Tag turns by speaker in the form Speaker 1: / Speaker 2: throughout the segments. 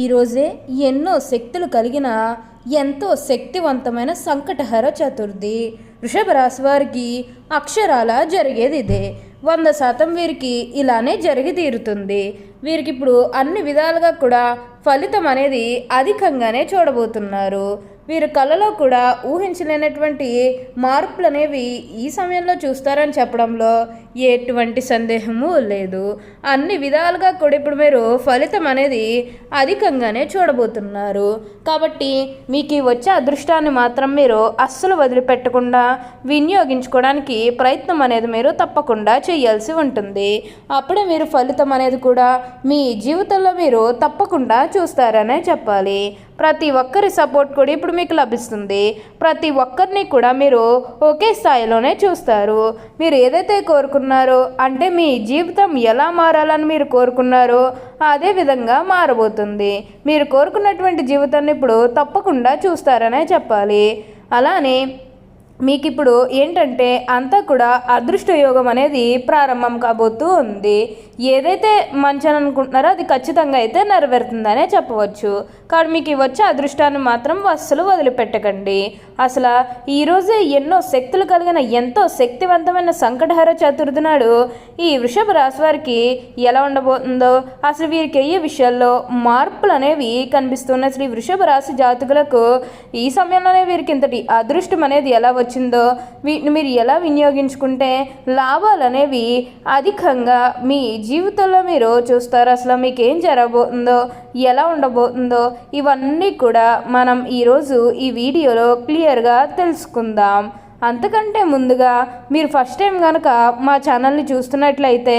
Speaker 1: ఈరోజే ఎన్నో శక్తులు కలిగిన ఎంతో శక్తివంతమైన సంకటహర చతుర్థి. వృషభ రాశి వారికి అక్షరాల జరిగేది ఇదే. వంద శాతం వీరికి ఇలానే జరిగి తీరుతుంది. వీరికి ఇప్పుడు అన్ని విధాలుగా కూడా ఫలితం అనేది అధికంగానే చూడబోతున్నారు. వీరు కళలో కూడా ఊహించలేనటువంటి మార్పులు అనేవి ఈ సమయంలో చూస్తారని చెప్పడంలో ఎటువంటి సందేహము లేదు. అన్ని విధాలుగా కూడా ఇప్పుడు మీరు ఫలితం అనేది అధికంగానే చూడబోతున్నారు. కాబట్టి మీకు ఈ వచ్చే అదృష్టాన్ని మాత్రం మీరు అస్సలు వదిలిపెట్టకుండా వినియోగించుకోవడానికి ప్రయత్నం అనేది మీరు తప్పకుండా చేయాల్సి ఉంటుంది. అప్పుడే మీరు ఫలితం అనేది కూడా మీ జీవితంలో మీరు తప్పకుండా చూస్తారనే చెప్పాలి. ప్రతి ఒక్కరి సపోర్ట్ కూడా ఇప్పుడు మీకు లభిస్తుంది. ప్రతి ఒక్కరిని కూడా మీరు ఒకే స్థాయిలోనే చూస్తారు. మీరు ఏదైతే కోరుకున్నారో అంటే మీ జీవితం ఎలా మారాలని మీరు కోరుకున్నారో అదే విధంగా మారబోతుంది. మీరు కోరుకున్నటువంటి జీవితాన్ని ఇప్పుడు తప్పకుండా చూస్తారనే చెప్పాలి. అలానే మీకు ఇప్పుడు ఏంటంటే అంతా కూడా అదృష్ట యోగం అనేది ప్రారంభం కాబోతూ ఉంది. ఏదైతే మంచి అనుకుంటున్నారో అది ఖచ్చితంగా అయితే నెరవేరుతుందనే చెప్పవచ్చు. కానీ మీకు వచ్చే అదృష్టాన్ని మాత్రం అస్సలు వదిలిపెట్టకండి. అసలు ఈరోజే ఎన్నో శక్తులు కలిగిన ఎంతో శక్తివంతమైన సంకటహర చతుర్థి నాడు ఈ వృషభ రాశి వారికి ఎలా ఉండబోతుందో అసలు వీరికి అయ్యే విషయాల్లో మార్పులు అనేవి కనిపిస్తున్నాయి శ్రీ వృషభ రాశి జాతకులకు ఈ సమయంలోనే వీరికి ఇంతటి అదృష్టం అనేది ఎలా వచ్చిందో? వీటిని మీరు ఎలా వినియోగించుకుంటే లాభాలు అనేవి అధికంగా మీ జీవితంలో మీరు చూస్తారు. అసలు మీకు ఏం జరగబోతుందో ఎలా ఉండబోతుందో ఇవన్నీ కూడా మనం ఈరోజు ఈ వీడియోలో క్లియర్గా తెలుసుకుందాం. అంతకంటే ముందుగా మీరు ఫస్ట్ టైం కనుక మా ఛానల్ని చూస్తున్నట్లయితే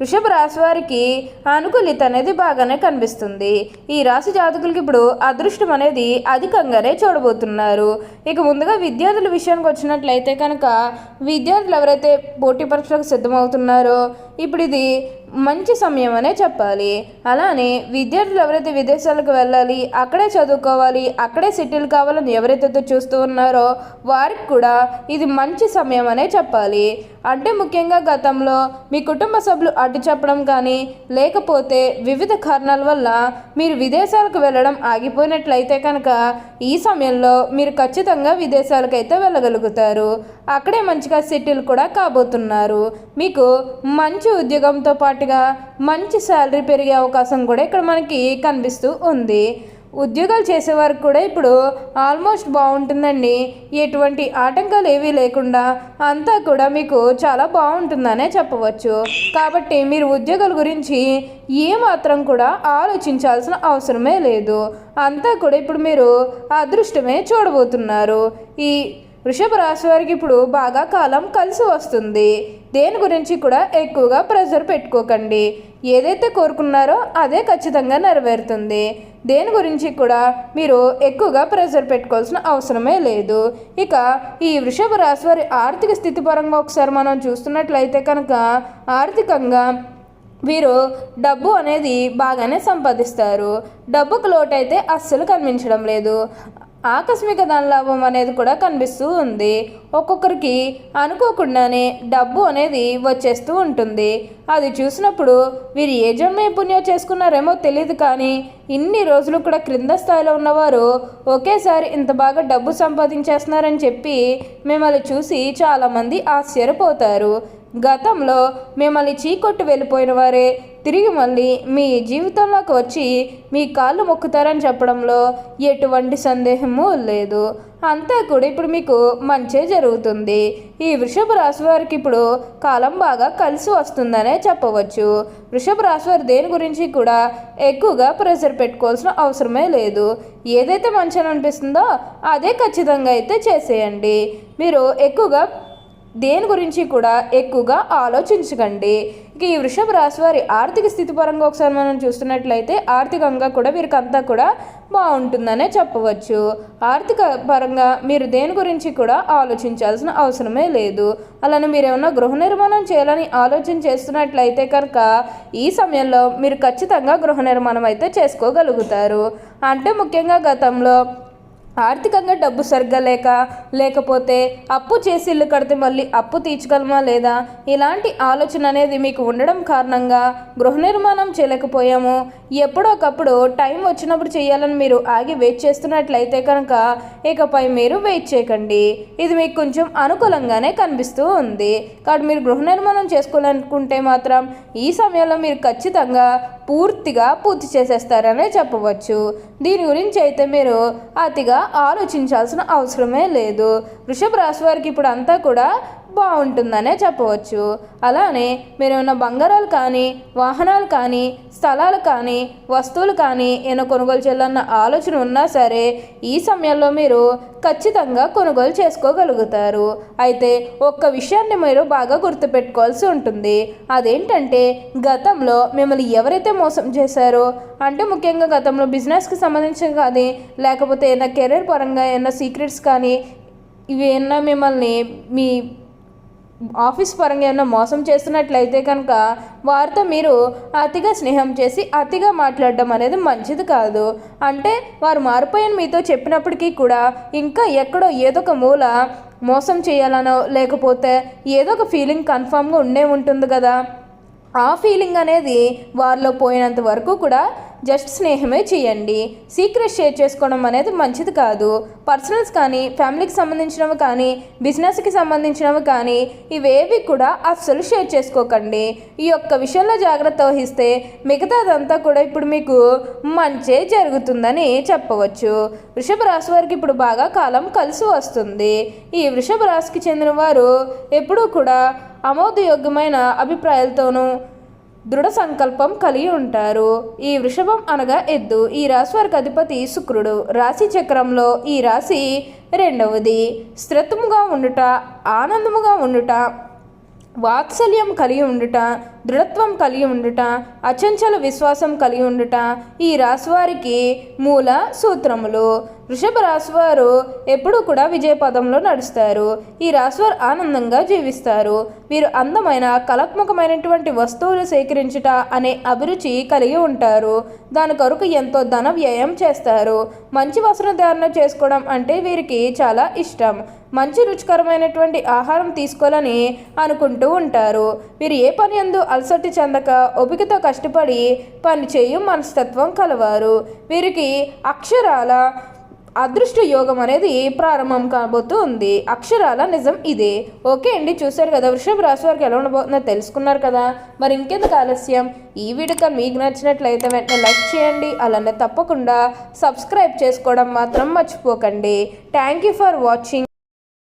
Speaker 1: వృషభ రాశి వారికి అనుకూలిత అనేది బాగానే కనిపిస్తుంది. ఈ రాశి జాతకులకి ఇప్పుడు అదృష్టం అనేది అధికంగానే చూడబోతున్నారు. ఇక ముందుగా విద్యార్థుల విషయానికి వచ్చినట్లయితే కనుక విద్యార్థులు ఎవరైతే పోటీ పరీక్షలకు సిద్ధమవుతున్నారో ఇప్పుడు ఇది మంచి సమయం అనే చెప్పాలి. అలానే విద్యార్థులు ఎవరైతే విదేశాలకు వెళ్ళాలి అక్కడే చదువుకోవాలి అక్కడే సెటిల్ కావాలని ఎవరైతే చూస్తూ ఉన్నారో వారికి కూడా ఇది మంచి సమయం అనే చెప్పాలి. అంటే ముఖ్యంగా గతంలో మీ కుటుంబ సభ్యులు అడ్డు చెప్పడం కానీ లేకపోతే వివిధ కారణాల వల్ల మీరు విదేశాలకు వెళ్ళడం ఆగిపోయినట్లయితే కనుక ఈ సమయంలో మీరు ఖచ్చితంగా విదేశాలకైతే వెళ్ళగలుగుతారు. అక్కడే మంచిగా సెటిల్ కూడా కాబోతున్నారు. మీకు మంచి ఉద్యోగంతో పాటుగా మంచి శాలరీ పెరిగే అవకాశం కూడా ఇక్కడ మనకి కనిపిస్తూ ఉంది. ఉద్యోగాలు చేసేవారు కూడా ఇప్పుడు ఆల్మోస్ట్ బాగుంటుందండి. ఎటువంటి ఆటంకాలు ఏవీ లేకుండా అంతా కూడా మీకు చాలా బాగుంటుందనే చెప్పవచ్చు. కాబట్టి మీరు ఉద్యోగాల గురించి ఏమాత్రం కూడా ఆలోచించాల్సిన అవసరమే లేదు. అంతా కూడా ఇప్పుడు మీరు అదృష్టమే చూడబోతున్నారు. ఈ వృషభ రాశి వారికి ఇప్పుడు బాగా కాలం కలిసి వస్తుంది. దేని గురించి కూడా ఎక్కువగా ప్రెషర్ పెట్టుకోకండి. ఏదైతే కోరుకున్నారో అదే ఖచ్చితంగా నెరవేరుతుంది. దేని గురించి కూడా మీరు ఎక్కువగా ప్రెషర్ పెట్టుకోవాల్సిన అవసరమే లేదు. ఇక ఈ వృషభ రాశి వారి ఆర్థిక స్థితి పరంగా ఒకసారి మనం చూస్తున్నట్లయితే కనుక ఆర్థికంగా వీరు డబ్బు అనేది బాగానే సంపాదిస్తారు. డబ్బుకు లోటైతే అస్సలు కనిపించడం లేదు. ఆకస్మిక ధనలాభం అనేది కూడా కనిపిస్తూ ఉంది. ఒక్కొక్కరికి అనుకోకుండానే డబ్బు అనేది వచ్చేస్తూ ఉంటుంది. అది చూసినప్పుడు వీరు ఏ జన్మ పుణ్యం చేసుకున్నారేమో తెలియదు కానీ ఇన్ని రోజులు కూడా క్రింద స్థాయిలో ఉన్నవారు ఒకేసారి ఇంత బాగా డబ్బు సంపాదించేస్తున్నారని చెప్పి మిమ్మల్ని చూసి చాలామంది ఆశ్చర్యపోతారు. గతంలో మిమ్మల్ని చీకొట్టు వెళ్ళిపోయిన వారే తిరిగి మళ్ళీ మీ జీవితంలోకి వచ్చి మీ కాళ్ళు మొక్కుతారని చెప్పడంలో ఎటువంటి సందేహము లేదు. అంతా కూడా ఇప్పుడు మీకు మంచే జరుగుతుంది. ఈ వృషభ రాశి వారికి ఇప్పుడు కాలం బాగా కలిసి వస్తుందనే చెప్పవచ్చు. వృషభ రాశి వారు దేని గురించి కూడా ఎక్కువగా ప్రెషర్ పెట్టుకోవాల్సిన అవసరమే లేదు. ఏదైతే మంచి అనిపిస్తుందో అదే ఖచ్చితంగా అయితే చేసేయండి. మీరు ఎక్కువగా దేని గురించి కూడా ఎక్కువగా ఆలోచించకండి. ఇక ఈ వృషభ రాశి వారి ఆర్థిక స్థితి పరంగా ఒకసారి మనం చూస్తున్నట్లయితే ఆర్థికంగా కూడా వీరికంతా కూడా బాగుంటుందనే చెప్పవచ్చు. ఆర్థిక పరంగా మీరు దేని గురించి కూడా ఆలోచించాల్సిన అవసరమే లేదు. అలానే మీరు ఏమన్నా గృహ నిర్మాణం చేయాలని ఆలోచన చేస్తున్నట్లయితే కనుక ఈ సమయంలో మీరు ఖచ్చితంగా గృహ నిర్మాణం అయితే చేసుకోగలుగుతారు. అంటే ముఖ్యంగా గతంలో ఆర్థికంగా డబ్బు సరిగ్గా లేక లేకపోతే అప్పు చేసి ఇల్లు కడితే మళ్ళీ అప్పు తీర్చగలమా లేదా? ఇలాంటి ఆలోచన అనేది మీకు ఉండడం కారణంగా గృహ నిర్మాణం చేయలేకపోయాము. ఎప్పుడో ఒకప్పుడు టైం వచ్చినప్పుడు చేయాలని మీరు ఆగి వెయిట్ చేస్తున్నట్లయితే కనుక ఇకపై మీరు వెయిట్ చేయకండి. ఇది మీకు కొంచెం అనుకూలంగానే కనిపిస్తూ ఉంది. కాబట్టి మీరు గృహ నిర్మాణం చేసుకోవాలనుకుంటే మాత్రం ఈ సమయంలో మీరు ఖచ్చితంగా పూర్తిగా పూర్తి చేసేస్తారనే చెప్పవచ్చు. దీని గురించి అయితే మీరు అతిగా ఆలోచించాల్సిన అవసరమే లేదు. వృషభ రాశి వారికి ఇప్పుడు అంతా కూడా బాగుంటుందనే చెప్పవచ్చు. అలానే మీరు ఏమైనా బంగారాలు కానీ వాహనాలు కానీ స్థలాలు కానీ వస్తువులు కానీ ఏమైనా కొనుగోలు చేయాలన్న ఆలోచన ఉన్నా సరే ఈ సమయంలో మీరు ఖచ్చితంగా కొనుగోలు చేసుకోగలుగుతారు. అయితే ఒక్క విషయాన్ని మీరు బాగా గుర్తుపెట్టుకోవాల్సి ఉంటుంది. అదేంటంటే గతంలో మిమ్మల్ని ఎవరైతే మోసం చేశారో అంటే ముఖ్యంగా గతంలో బిజినెస్కి సంబంధించిన కానీ లేకపోతే ఏదైనా కెరీర్ పరంగా ఏమైనా సీక్రెట్స్ కానీ ఇవి ఏమన్నా మిమ్మల్ని మీ ఆఫీస్ పరంగా ఏమైనా మోసం చేస్తున్నట్లయితే కనుక వారితో మీరు అతిగా స్నేహం చేసి అతిగా మాట్లాడడం అనేది మంచిది కాదు. అంటే వారు మారిపోయిన మీతో చెప్పినప్పటికీ కూడా ఇంకా ఎక్కడో ఏదో ఒక మూల మోసం చేయాలనో లేకపోతే ఏదో ఒక ఫీలింగ్ కన్ఫామ్గా ఉండే ఉంటుంది కదా. ఆ ఫీలింగ్ అనేది వారిలో పోయినంత వరకు కూడా జస్ట్ స్నేహమే చేయండి. సీక్రెట్ షేర్ చేసుకోవడం అనేది మంచిది కాదు. పర్సనల్స్ కానీ ఫ్యామిలీకి సంబంధించినవి కానీ బిజినెస్కి సంబంధించినవి కానీ ఇవేవి కూడా అస్సలు షేర్ చేసుకోకండి. ఈ యొక్క విషయంలో జాగ్రత్త వహిస్తే మిగతాదంతా కూడా ఇప్పుడు మీకు మంచే జరుగుతుందని చెప్పవచ్చు. వృషభ రాశి వారికి ఇప్పుడు బాగా కాలం కలిసి వస్తుంది. ఈ వృషభ రాశికి చెందిన వారు ఎప్పుడూ కూడా అమోదయోగ్యమైన అభిప్రాయాలతోనూ దృఢ సంకల్పం కలిగి ఉంటారు. ఈ వృషభం అనగా ఎద్దు. ఈ రాశి వారికి అధిపతి శుక్రుడు. రాశి చక్రంలో ఈ రాశి రెండవది. స్థిరత్వముగా ఉండుట ఆనందముగా ఉండుట వాత్సల్యం కలిగి ఉండుట దృఢత్వం కలిగి ఉండుట అచంచల విశ్వాసం కలిగి ఉండుట ఈ రాశివారికి మూల సూత్రములు. వృషభ రాశివారు ఎప్పుడూ కూడా విజయపదంలో నడుస్తారు. ఈ రాశివారు ఆనందంగా జీవిస్తారు. వీరు అందమైన కళాత్మకమైనటువంటి వస్తువులు సేకరించుట అనే అభిరుచి కలిగి ఉంటారు. దాని కొరకు ఎంతో ధన వ్యయం చేస్తారు. మంచి వస్త్రధారణ చేసుకోవడం అంటే వీరికి చాలా ఇష్టం. మంచి రుచికరమైనటువంటి ఆహారం తీసుకోవాలని అనుకుంటూ ఉంటారు. వీరు ఏ పని అందు అలసటి చెందక ఓపికతో కష్టపడి పని చేయు మనస్తత్వం కలవారు. వీరికి అక్షరాల అదృష్ట యోగం అనేది ప్రారంభం కాబోతూ ఉంది అక్షరాల నిజం ఇదే. ఓకే అండి చూశారు కదా వృషభ రాశి వారికి ఎలా ఉండబోతుందో తెలుసుకున్నారు కదా. మరి ఇంకెందుకు ఆలస్యం? ఈ వీడియో మీకు నచ్చినట్లయితే వెంటనే లైక్ చేయండి. అలానే తప్పకుండా సబ్స్క్రైబ్ చేసుకోవడం మాత్రం మర్చిపోకండి. Thank you for watching